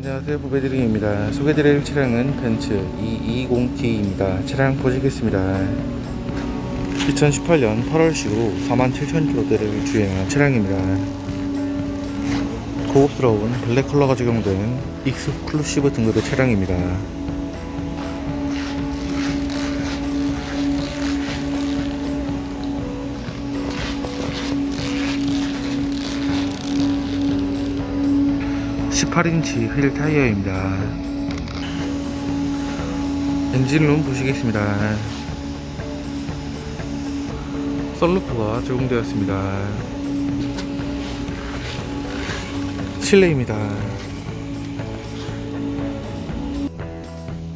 안녕하세요. 부배드림입니다. 소개드릴 차량은 벤츠 220D입니다. 차량 보시겠습니다. 2018년 8월식으로 47,000km대를 주행한 차량입니다. 고급스러운 블랙 컬러가 적용된 익스클루시브 등급의 차량입니다 (18인치) 휠 타이어입니다. 엔진룸 보시겠습니다. 썬루프가 적용되었습니다. 실내입니다.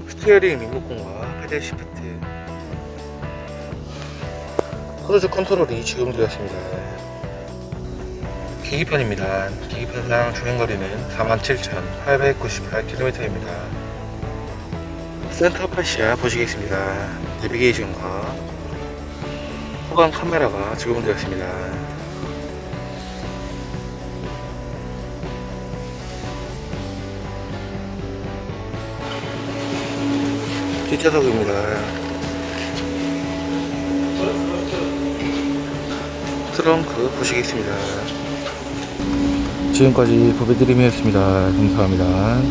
스티어링 리모컨과 페달 시프트. 크루즈 컨트롤이 적용되었습니다 계기판입니다. 계기판상 주행거리는 47,898km입니다. 센터 파시아 보시겠습니다. 내비게이션과 후방 카메라가 적용되었습니다. 뒷좌석입니다. 트렁크 보시겠습니다 지금까지 보배드림이었습니다. 감사합니다